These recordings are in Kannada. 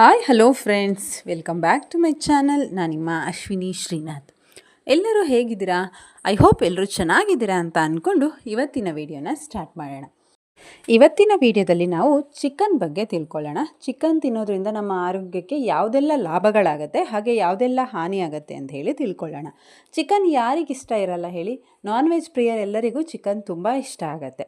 Hi hello friends welcome back to my channel ನಾನು ನಿಮ್ಮ ಅಶ್ವಿನಿ ಶ್ರೀನಾಥ್. ಎಲ್ಲರೂ ಹೇಗಿದ್ದೀರಾ? ಐ ಹೋಪ್ ಎಲ್ಲರೂ ಚೆನ್ನಾಗಿದ್ದೀರಾ ಅಂತ ಅಂದ್ಕೊಂಡು ಇವತ್ತಿನ ವಿಡಿಯೋನ ಸ್ಟಾರ್ಟ್ ಮಾಡೋಣ. ಇವತ್ತಿನ ವಿಡಿಯೋದಲ್ಲಿ ನಾವು ಚಿಕನ್ ಬಗ್ಗೆ ತಿಳ್ಕೊಳ್ಳೋಣ. ಚಿಕನ್ ತಿನ್ನೋದ್ರಿಂದ ನಮ್ಮ ಆರೋಗ್ಯಕ್ಕೆ ಯಾವುದೆಲ್ಲ ಲಾಭಗಳಾಗುತ್ತೆ, ಹಾಗೆ ಯಾವುದೆಲ್ಲ ಹಾನಿ ಆಗುತ್ತೆ ಅಂತ ಹೇಳಿ ತಿಳ್ಕೊಳ್ಳೋಣ. ಚಿಕನ್ ಯಾರಿಗಿಷ್ಟ ಇರಲ್ಲ ಹೇಳಿ? ನಾನ್ ವೆಜ್ ಪ್ರಿಯರ್ ಎಲ್ಲರಿಗೂ ಚಿಕನ್ ತುಂಬ ಇಷ್ಟ ಆಗುತ್ತೆ.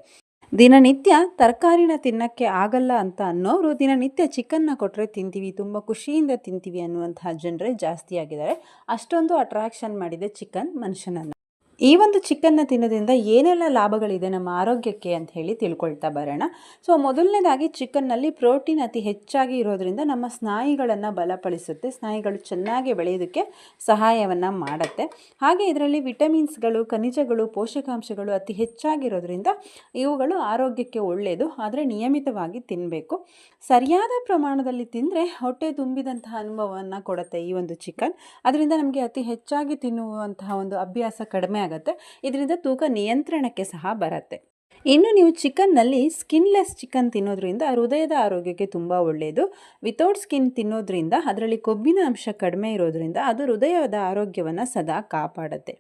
ದಿನನಿತ್ಯ ತರಕಾರಿನ ತಿನ್ನಕ್ಕೆ ಆಗಲ್ಲ ಅಂತ ಅನ್ನೋರು ದಿನನಿತ್ಯ ಚಿಕನ್ನ ಕೊಟ್ಟರೆ ತಿಂತೀವಿ, ತುಂಬ ಖುಷಿಯಿಂದ ತಿಂತೀವಿ ಅನ್ನುವಂತಹ ಜನರೇ ಜಾಸ್ತಿ ಆಗಿದ್ದಾರೆ ಅಷ್ಟೊಂದು ಅಟ್ರಾಕ್ಷನ್ ಮಾಡಿದೆ ಚಿಕನ್ ಮನುಷ್ಯನನ್ನು. ಈ ಒಂದು ಚಿಕನ್ನ ತಿನ್ನೋದ್ರಿಂದ ಏನೆಲ್ಲ ಲಾಭಗಳಿದೆ ನಮ್ಮ ಆರೋಗ್ಯಕ್ಕೆ ಅಂತ ಹೇಳಿ ತಿಳ್ಕೊಳ್ತಾ ಬರೋಣ. ಸೊ ಮೊದಲನೇದಾಗಿ ಚಿಕನ್ನಲ್ಲಿ ಪ್ರೋಟೀನ್ ಅತಿ ಹೆಚ್ಚಾಗಿ ಇರೋದ್ರಿಂದ ನಮ್ಮ ಸ್ನಾಯುಗಳನ್ನು ಬಲಪಡಿಸುತ್ತೆ. ಸ್ನಾಯುಗಳು ಚೆನ್ನಾಗಿ ಬೆಳೆಯೋದಕ್ಕೆ ಸಹಾಯವನ್ನು ಮಾಡುತ್ತೆ. ಹಾಗೆ ಇದರಲ್ಲಿ ವಿಟಮಿನ್ಸ್ಗಳು, ಖನಿಜಗಳು, ಪೋಷಕಾಂಶಗಳು ಅತಿ ಹೆಚ್ಚಾಗಿರೋದ್ರಿಂದ ಇವುಗಳು ಆರೋಗ್ಯಕ್ಕೆ ಒಳ್ಳೆಯದು ಆದರೆ ನಿಯಮಿತವಾಗಿ ತಿನ್ನಬೇಕು ಸರಿಯಾದ ಪ್ರಮಾಣದಲ್ಲಿ ತಿಂದರೆ ಹೊಟ್ಟೆ ತುಂಬಿದಂತಹ ಅನುಭವವನ್ನು ಕೊಡುತ್ತೆ ಈ ಒಂದು ಚಿಕನ್. ಅದರಿಂದ ನಮಗೆ ಅತಿ ಹೆಚ್ಚಾಗಿ ತಿನ್ನುವಂತಹ ಒಂದು ಅಭ್ಯಾಸ ಕಡಿಮೆ ಆಗುತ್ತೆ. ಇದರಿಂದ ತೂಕ ನಿಯಂತ್ರಣಕ್ಕೆ ಸಹ ಬರುತ್ತೆ. ಇನ್ನು ನೀವು ಚಿಕನ್ನಲ್ಲಿ ಸ್ಕಿನ್ಲೆಸ್ ಚಿಕನ್ ತಿನ್ನೋದ್ರಿಂದ ಹೃದಯದ ಆರೋಗ್ಯಕ್ಕೆ ತುಂಬ ಒಳ್ಳೆಯದು ವಿತೌಟ್ ಸ್ಕಿನ್ ತಿನ್ನೋದ್ರಿಂದ ಅದರಲ್ಲಿ ಕೊಬ್ಬಿನ ಅಂಶ ಕಡಿಮೆ ಇರೋದ್ರಿಂದ ಅದು ಹೃದಯದ ಆರೋಗ್ಯವನ್ನು ಸದಾ ಕಾಪಾಡುತ್ತೆ.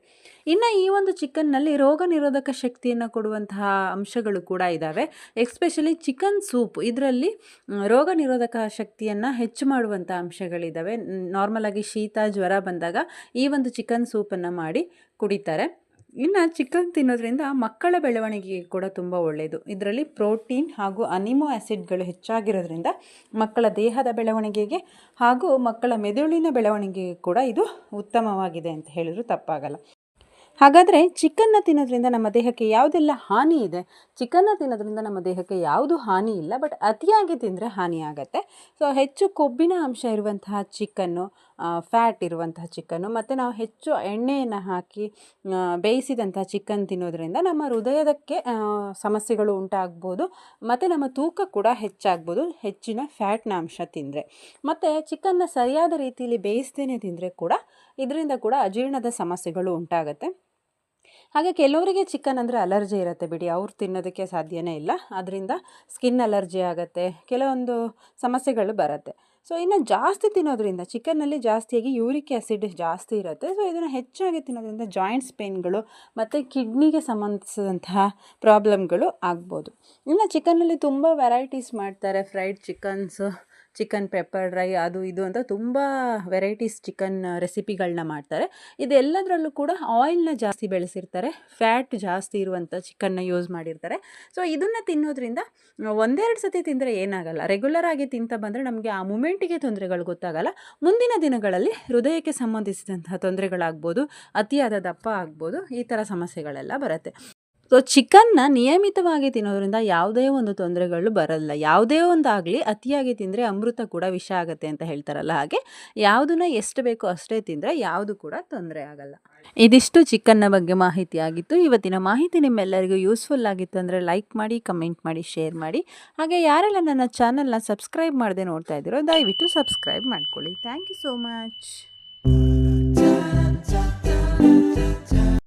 ಇನ್ನು ಈ ಒಂದು ಚಿಕನ್ನಲ್ಲಿ ರೋಗ ನಿರೋಧಕ ಶಕ್ತಿಯನ್ನು ಕೊಡುವಂತಹ ಅಂಶಗಳು ಕೂಡ ಇದ್ದಾವೆ ಎಕ್ಸ್ಪೆಷಲಿ ಚಿಕನ್ ಸೂಪ್ ಇದರಲ್ಲಿ ರೋಗ ನಿರೋಧಕ ಶಕ್ತಿಯನ್ನು ಹೆಚ್ಚು ಮಾಡುವಂಥ ಅಂಶಗಳಿದ್ದಾವೆ ನಾರ್ಮಲಾಗಿ ಶೀತ, ಜ್ವರ ಬಂದಾಗ ಈ ಒಂದು ಚಿಕನ್ ಸೂಪನ್ನು ಮಾಡಿ ಕುಡಿತಾರೆ. ಇನ್ನು ಚಿಕನ್ ತಿನ್ನೋದ್ರಿಂದ ಮಕ್ಕಳ ಬೆಳವಣಿಗೆಗೆ ಕೂಡ ತುಂಬ ಒಳ್ಳೆಯದು ಇದರಲ್ಲಿ ಪ್ರೋಟೀನ್ ಹಾಗೂ ಅನಿಮೋ ಆ್ಯಸಿಡ್ಗಳು ಹೆಚ್ಚಾಗಿರೋದ್ರಿಂದ ಮಕ್ಕಳ ದೇಹದ ಬೆಳವಣಿಗೆಗೆ ಹಾಗೂ ಮಕ್ಕಳ ಮೆದುಳಿನ ಬೆಳವಣಿಗೆಗೆ ಕೂಡ ಇದು ಉತ್ತಮವಾಗಿದೆ ಅಂತ ಹೇಳಿದ್ರು ತಪ್ಪಾಗಲ್ಲ. ಹಾಗಾದರೆ ಚಿಕನ್ನ ತಿನ್ನೋದ್ರಿಂದ ನಮ್ಮ ದೇಹಕ್ಕೆ ಯಾವುದೆಲ್ಲ ಹಾನಿ ಇದೆ? ಚಿಕನ್ನ ತಿನ್ನೋದ್ರಿಂದ ನಮ್ಮ ದೇಹಕ್ಕೆ ಯಾವುದು ಹಾನಿ ಇಲ್ಲ, ಬಟ್ ಅತಿಯಾಗಿ ತಿಂದರೆ ಹಾನಿ ಆಗುತ್ತೆ. ಸೊ ಹೆಚ್ಚು ಕೊಬ್ಬಿನ ಅಂಶ ಇರುವಂತಹ ಚಿಕನ್ನು ಫ್ಯಾಟ್ ಇರುವಂತಹ ಚಿಕನ್ನು, ಮತ್ತು ನಾವು ಹೆಚ್ಚು ಎಣ್ಣೆಯನ್ನು ಹಾಕಿ ಬೇಯಿಸಿದಂಥ ಚಿಕನ್ ತಿನ್ನೋದ್ರಿಂದ ನಮ್ಮ ಹೃದಯದಕ್ಕೆ ಸಮಸ್ಯೆಗಳು ಉಂಟಾಗ್ಬೋದು, ಮತ್ತು ನಮ್ಮ ತೂಕ ಕೂಡ ಹೆಚ್ಚಾಗ್ಬೋದು, ಹೆಚ್ಚಿನ ಫ್ಯಾಟ್ನ ಅಂಶ ತಿಂದರೆ. ಮತ್ತು ಚಿಕನ್ನ ಸರಿಯಾದ ರೀತಿಯಲ್ಲಿ ಬೇಯಿಸ್ದೇನೆ ತಿಂದರೆ ಕೂಡ, ಇದರಿಂದ ಕೂಡ ಅಜೀರ್ಣದ ಸಮಸ್ಯೆಗಳು ಉಂಟಾಗುತ್ತೆ. ಹಾಗೆ ಕೆಲವರಿಗೆ ಚಿಕನ್ ಅಂದರೆ ಅಲರ್ಜಿ ಇರುತ್ತೆ ಬಿಡಿ. ಅವ್ರು ತಿನ್ನೋದಕ್ಕೆ ಸಾಧ್ಯನೇ ಇಲ್ಲ. ಅದರಿಂದ ಸ್ಕಿನ್ ಅಲರ್ಜಿ ಆಗುತ್ತೆ. ಕೆಲವೊಂದು ಸಮಸ್ಯೆಗಳು ಬರುತ್ತೆ. ಸೊ ಇನ್ನು ಜಾಸ್ತಿ ತಿನ್ನೋದ್ರಿಂದ, ಚಿಕನ್ನಲ್ಲಿ ಜಾಸ್ತಿಯಾಗಿ ಯೂರಿಕ್ ಆ್ಯಸಿಡ್ ಜಾಸ್ತಿ ಇರುತ್ತೆ. ಸೊ ಇದನ್ನು ಹೆಚ್ಚಾಗಿ ತಿನ್ನೋದ್ರಿಂದ ಜಾಯಿಂಟ್ಸ್ ಪೇನ್ಗಳು ಮತ್ತು ಕಿಡ್ನಿಗೆ ಸಂಬಂಧಿಸಿದಂತಹ ಪ್ರಾಬ್ಲಮ್ಗಳು ಆಗ್ಬೋದು. ಇನ್ನು ಚಿಕನ್ನಲ್ಲಿ ತುಂಬ ವೆರೈಟೀಸ್ ಮಾಡ್ತಾರೆ. Fried chickens chicken pepper dry ಅದು ಇದು ಅಂತ ತುಂಬ ವೆರೈಟೀಸ್ ಚಿಕನ್ ರೆಸಿಪಿಗಳನ್ನ ಮಾಡ್ತಾರೆ. ಇದೆಲ್ಲದರಲ್ಲೂ ಕೂಡ ಆಯಿಲ್ನ ಜಾಸ್ತಿ ಬೆಳೆಸಿರ್ತಾರೆ, ಫ್ಯಾಟ್ ಜಾಸ್ತಿ ಇರುವಂಥ ಚಿಕನ್ನ ಯೂಸ್ ಮಾಡಿರ್ತಾರೆ. ಸೊ, ಇದನ್ನು ತಿನ್ನೋದ್ರಿಂದ ಒಂದೆರಡು ಸತಿ ತಿಂದರೆ ಏನಾಗಲ್ಲ. ರೆಗ್ಯುಲರ್ ಆಗಿ ತಿಂತ ಬಂದರೆ ನಮಗೆ ಆ ಮೂಮೆಂಟಿಗೆ ತೊಂದರೆಗಳು ಗೊತ್ತಾಗಲ್ಲ. ಮುಂದಿನ ದಿನಗಳಲ್ಲಿ ಹೃದಯಕ್ಕೆ ಸಂಬಂಧಿಸಿದಂತಹ ತೊಂದರೆಗಳಾಗ್ಬೋದು, ಅತಿಯಾದ ದಪ್ಪ ಆಗ್ಬೋದು, ಈ ಥರ ಸಮಸ್ಯೆಗಳೆಲ್ಲ ಬರುತ್ತೆ. ಸೊ ಚಿಕನ್ನ ನಿಯಮಿತವಾಗಿ ತಿನ್ನೋದ್ರಿಂದ ಯಾವುದೇ ಒಂದು ತೊಂದರೆಗಳು ಬರಲ್ಲ. ಯಾವುದೇ ಒಂದಾಗಲಿ ಅತಿಯಾಗಿ ತಿಂದರೆ ಅಮೃತ ಕೂಡ ವಿಷ ಆಗುತ್ತೆ ಅಂತ ಹೇಳ್ತಾರಲ್ಲ ಹಾಗೆ. ಯಾವುದನ್ನ ಎಷ್ಟು ಬೇಕೋ ಅಷ್ಟೇ ತಿಂದರೆ ಯಾವುದು ಕೂಡ ತೊಂದರೆ ಆಗಲ್ಲ. ಇದಿಷ್ಟು ಚಿಕನ್ನ ಬಗ್ಗೆ ಮಾಹಿತಿ ಆಗಿತ್ತು. ಇವತ್ತಿನ ಮಾಹಿತಿ ನಿಮ್ಮೆಲ್ಲರಿಗೂ ಯೂಸ್ಫುಲ್ ಆಗಿತ್ತು ಅಂದರೆ ಲೈಕ್ ಮಾಡಿ ಕಮೆಂಟ್ ಮಾಡಿ ಶೇರ್ ಮಾಡಿ. ಹಾಗೆ ಯಾರೆಲ್ಲ ನನ್ನ ಚಾನಲ್ನ ಸಬ್ಸ್ಕ್ರೈಬ್ ಮಾಡದೆ ನೋಡ್ತಾ ಇದ್ದೀರೋ ದಯವಿಟ್ಟು ಸಬ್ಸ್ಕ್ರೈಬ್ ಮಾಡ್ಕೊಳ್ಳಿ. Thank you so much